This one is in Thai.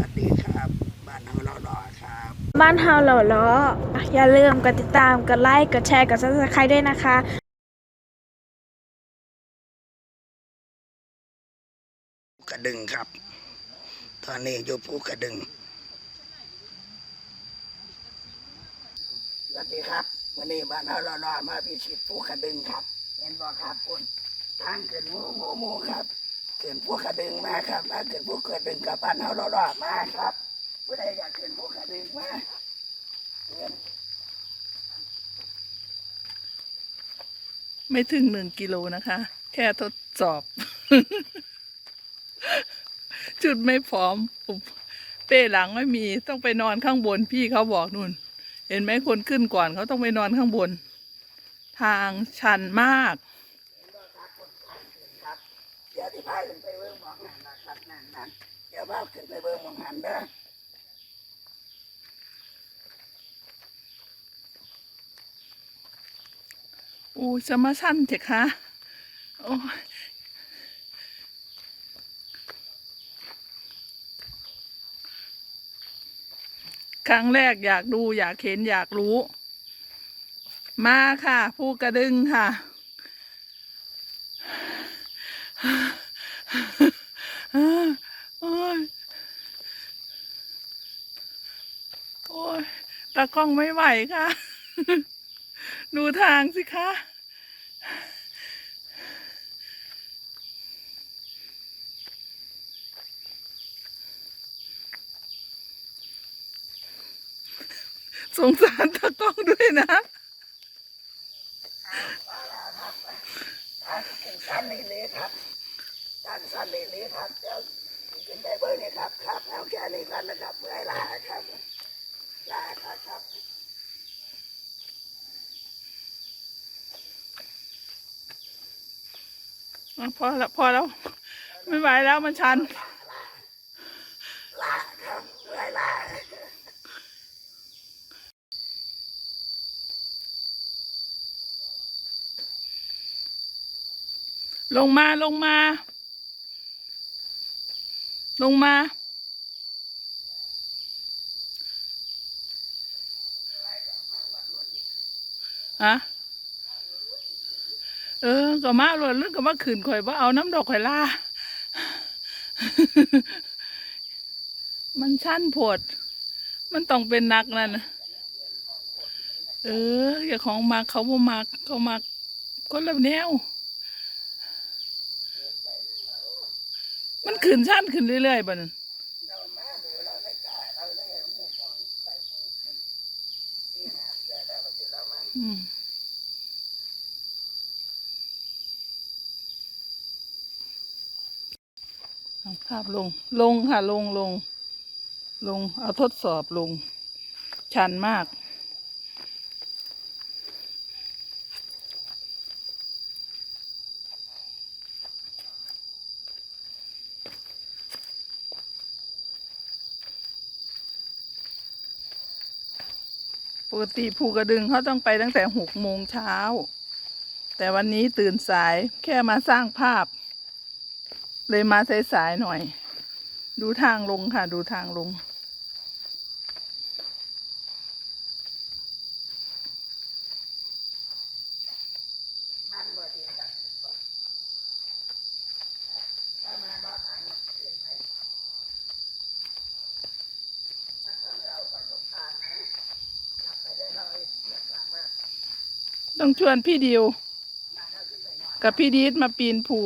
วัสดีครับ บ้านเฮาเรารอครับ บ้านเฮาเหล่าล้ออย่าลืมกดติดตาม กดไลค์ กดแชร์ กด subscribe ด้วยนะคะกระดึงครับ ตอนนี้อยู่ภูกระดึง สวัสดีครับ วันนี้บ้านเฮาเรารอมาพิชิตภูกระดึงครับ เห็นบ่ครับคุณทางขึ้นหมูหมูหมูครับ ขึ้นภูกกระดึงมาครับมาขึ้นภูกระดึงกับบ้านเฮาเรารอมาครับผู้ใดอยากขึ้นภูกกระดึงมาเรียนไม่ถึงหนึ่งกิโลนะคะ แค่ทดสอบ จุดไม่พร้อมเป้หลังไม่มีต้องไปนอนข้างบนพี่เขาบอกนู่น เห็นไหมคนขึ้นก่อนเขาต้องไปนอนข้างบน ทางชันมาก ดี๋ยวที่พาขึ้นไปเบิ่งหมองหันนะครับนั่นนั่นเดี๋ยวพาขึ้นไปเบิ่งหมองหันเด้ออู้จะมาสั้นเถอะคะโอ้ครั้งแรกอยากดูอยากเห็นอยากรู้ มาค่ะภูกระดึงค่ะ โอ้ยโอ้ยตากล้องไม่ไหวค่ะ ดูทางสิคะสงสารตากล้องด้วยนะ สั้นนี่เลยครับทางสั้นนี่เลยครับเดี๋ยวขึ้นไปเบิ่งนี่ครับครับเอาแค่นี้กันนะครับเมื่อยลาครับลาครับครับอะพอแล้วพอแล้ว ไม่ไหวแล้วมันชันลาครับเมื่อยลา ลงมาลงมา ลงมา ฮะ เออก็มาหลดลึกก็มาขืนข่อยว่าเอาน้ำดอกข่อยล่า มันชั้นผด มันต้องเป็นนักนั่น่ะเอออย่าของมักเขาบ่มักเขามักคนละแนว มันขึ้นชั้นขึ้นเรื่อยๆบ่นั่นอืมภาพลง ลงค่ะ ลงลง ลง เอาทดสอบลง ชันมาก ปกติภูกระดึงเขาต้องไปตั้งแต่หกโมงเช้า แต่วันนี้ตื่นสายแค่มาสร้างภาพ เลยมาสายๆหน่อย ดูทางลงค่ะดูทางลง มันบ่ดีครับถ้ามาบ่ทางขึ้นไหมมันต้องเอาประสบการณ์นะกลับไปได้เลยเรียกว่า ต้องชวนพี่ดิว กับพี่ดีดมาปีนภู